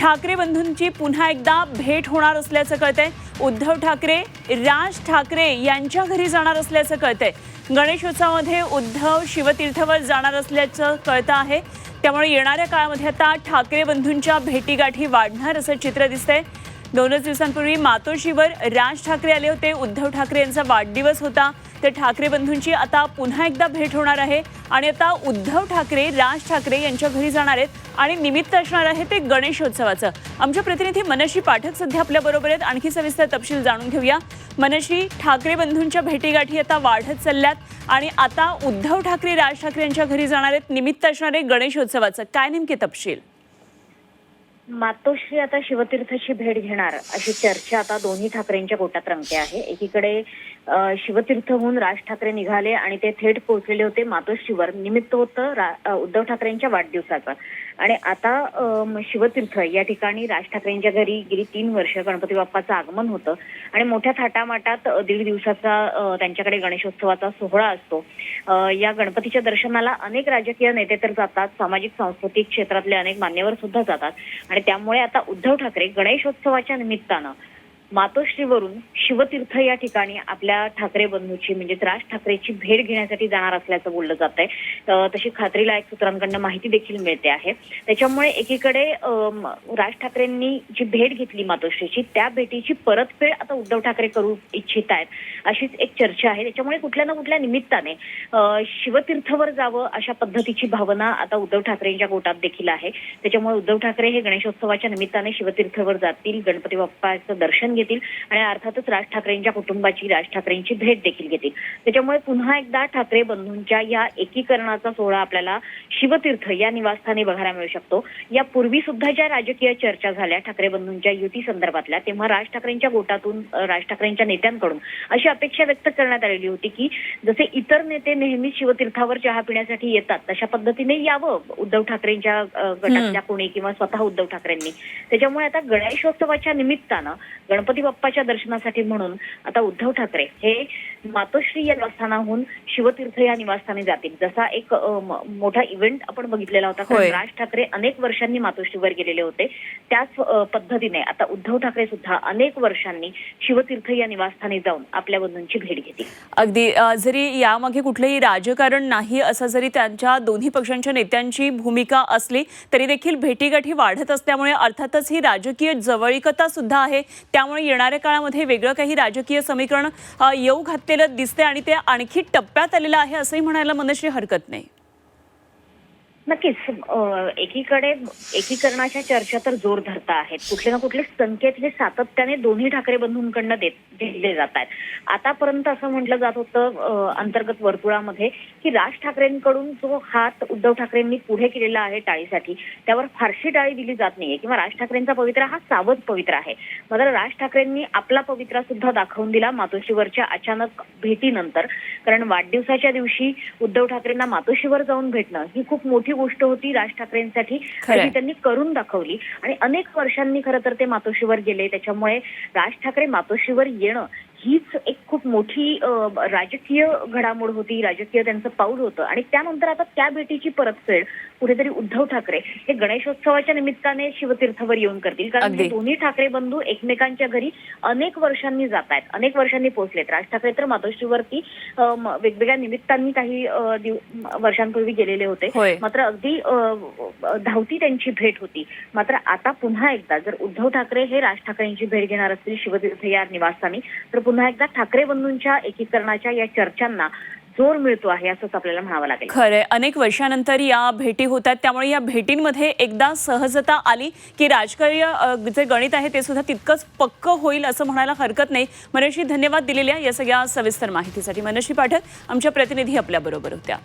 ठाकरे बंधूंची पुन्हा एकदा भेट होणार असल्याचं कळतंय. उद्धव ठाकरे राज ठाकरे यांच्या घरी जाणार असल्याचं कळतंय. गणेशोत्सवामध्ये उद्धव शिवतीर्थवर जाणार असल्याचं कळतं आहे. त्यामुळे येणाऱ्या काळामध्ये आता ठाकरे बंधूंच्या भेटीगाठी वाढणार असं चित्र दिसतंय. दोनच दिवसांपूर्वी मातोश्रीवर राज ठाकरे आले होते. उद्धव ठाकरे यांचा वाढदिवस होता. तर ठाकरे बंधूंची आता पुन्हा एकदा भेट होणार आहे. आणि आता उद्धव ठाकरे राज ठाकरे यांच्या घरी जाणार आहेत आणि निमित्त असणार आहे ते गणेशोत्सवाचं. आमच्या प्रतिनिधी मनशी पाठक सध्या आपल्या बरोबर आहेत. आणखी सविस्तर तपशील जाणून घेऊया. मनशी ठाकरे बंधूंच्या भेटीगाठी आता वाढत चालल्यात आणि आता उद्धव ठाकरे राज ठाकरे यांच्या घरी जाणार आहेत. निमित्त असणार आहे गणेशोत्सवाचं. काय नेमके तपशील? मातोश्री आता शिवतीर्थाची भेट घेणार अशी चर्चा आता दोन्ही ठाकरेंच्या पोटात रंगते आहे. एकीकडे शिवतीर्थहून राज ठाकरे निघाले आणि ते थेट पोहोचलेले होते मातोश्रीवर. निमित्त होतं उद्धव ठाकरेंच्या वाढदिवसाचं. आणि आता शिवतीर्थ या ठिकाणी राज ठाकरेंच्या घरी गेली तीन वर्ष गणपती बाप्पाचं आगमन होतं. आणि मोठ्या थाटामाटात दीड दिवसाचा त्यांच्याकडे गणेशोत्सवाचा सोहळा असतो. या गणपतीच्या दर्शनाला अनेक राजकीय नेते तर जातात. सामाजिक सांस्कृतिक क्षेत्रातले अनेक मान्यवर सुद्धा जातात. आणि त्यामुळे आता उद्धव ठाकरे गणेशोत्सवाच्या निमित्तानं मातोश्रीवरून शिवतीर्थ या ठिकाणी आपल्या ठाकरे बंधूची म्हणजेच राज ठाकरेची भेट घेण्यासाठी जाणार असल्याचं बोललं जात आहे तशी खात्रीला एक सूत्रांकडनं माहिती देखील मिळते आहे. त्याच्यामुळे एकीकडे राज ठाकरेंनी जी भेट घेतली मातोश्रीची त्या भेटीची परतफेड आता उद्धव ठाकरे करू इच्छित आहेत अशीच एक चर्चा आहे. त्याच्यामुळे कुठल्या ना कुठल्या निमित्ताने शिवतीर्थवर जावं अशा पद्धतीची भावना आता उद्धव ठाकरेंच्या गोटात देखील आहे. त्याच्यामुळे उद्धव ठाकरे हे गणेशोत्सवाच्या निमित्ताने शिवतीर्थवर जातील. गणपती बाप्पाचं दर्शन घेतील आणि अर्थातच राज ठाकरेंच्या कुटुंबाची राज ठाकरेंची भेट देखील घेतील. त्याच्यामुळे पुन्हा एकदा ठाकरे बंधूंच्या या एकीकरणाचा सोहळा आपल्याला शिवतीर्थ या निवासस्थानी बघायला मिळू शकतो. यापूर्वी सुद्धा ज्या राजकीय चर्चा झाल्या ठाकरे बंधूंच्या युती संदर्भातल्या तेव्हा राज ठाकरेंच्या गोटातून राज ठाकरेंच्या नेत्यांकडून अशी अपेक्षा व्यक्त करण्यात आलेली होती की जसे इतर नेते नेहमी शिवतीर्थावर चहा पिण्यासाठी येतात तशा पद्धतीने यावं उद्धव ठाकरेंच्या गटातल्या कोणी किंवा स्वतः उद्धव ठाकरेंनी. त्याच्यामुळे आता गणेशोत्सवाच्या निमित्तानं गणपती बाप्पाच्या दर्शनासाठी म्हणून आता उद्धव ठाकरे हे मातोश्री या निवासस्थानाहून शिवतीर्थ या निवासस्थानी जातील. जसा एक मोठा इव्हेंट आपण बघितलेला होता. कारण. राज ठाकरे अनेक वर्षांनी मातोश्रीवर गेलेले होते. त्याच पद्धतीने आता उद्धव ठाकरे सुद्धा अनेक वर्षांनी शिवतीर्थ या निवासस्थानी जाऊन आपल्या बंधूंची भेट घेतील. अगदी जरी यामागे कुठलंही राजकारण नाही असं जरी त्यांच्या दोन्ही पक्षांच्या नेत्यांची भूमिका असली तरी देखील भेटीगाठी वाढत असल्यामुळे अर्थातच ही राजकीय जवळीकता सुद्धा आहे. त्यामुळे येणाऱ्या काळामध्ये वेगळं काही राजकीय समीकरण येऊ घातलेलं दिसते आणि ते आणखी टप्प्यात आलेलं आहे असंही म्हणायला मनाशी हरकत नाही. नक्कीच. एकीकडे एकीकरणाच्या चर्चा तर जोर धरता आहेत. कुठले ना कुठले संकेत हे सातत्याने दोन्ही ठाकरे बंधूंकडनं देत दिले जात आहेत. आतापर्यंत असं म्हटलं जात होतं अंतर्गत वर्तुळामध्ये की राज ठाकरेंकडून जो हात उद्धव ठाकरेंनी पुढे केलेला आहे टाळीसाठी त्यावर फारशी टाळी दिली जात नाहीये. किंवा राज ठाकरेंचा पवित्रा हा सावध पवित्रा आहे. मात्र राज ठाकरेंनी आपला पवित्रा सुद्धा दाखवून दिला मातोश्रीवरच्या अचानक भेटीनंतर. कारण वाढदिवसाच्या दिवशी उद्धव ठाकरेंना मातोश्रीवर जाऊन भेटणं ही खूप मोठी गोष्ट होती राज ठाकरेंसाठी ती त्यांनी करून दाखवली. आणि अनेक वर्षांनी खरं तर ते मातोश्रीवर गेले. त्याच्यामुळे राज ठाकरे मातोश्रीवर येणं हीच एक खूप मोठी राजकीय घडामोड होती. राजकीय त्यांचं पाऊल होतं. आणि त्यानंतर आता त्या भेटीची परतफेड कुठेतरी उद्धव ठाकरे हे गणेशोत्सवाच्या निमित्ताने शिवतीर्थवर येऊन करतील कारण. हे दोन्ही ठाकरे बंधू एकमेकांच्या घरी अनेक वर्षांनी जात आहेत अनेक वर्षांनी पोहोचलेत राज ठाकरे तर मातोश्रीवरती वेगवेगळ्या निमित्तांनी काही वर्षांपूर्वी गेलेले होते. मात्र अगदी धावती त्यांची भेट होती मात्र आता पुन्हा एकदा जर उद्धव ठाकरे हे राज ठाकरेंची भेट घेणार असतील शिवतीर्थ या निवासस्थानी तर पुन्हा एकदा ठाकरे बंधूंच्या एकीकरणाच्या या चर्चांना जोर मिळतो आहे असंच आपल्याला म्हणावं लागेल. खरंय अनेक वर्षानंतर या भेटी होतात त्यामुळे या भेटींमध्ये एकदा सहजता आली की राजकीय अ, जे गणित आहे ते सुद्धा तितकंच पक्क होईल असं म्हणायला हरकत नाही. मनशी धन्यवाद दिलेल्या या सगळ्या सविस्तर माहितीसाठी. मनशी पाठक आमच्या प्रतिनिधी आपल्याबरोबर होत्या.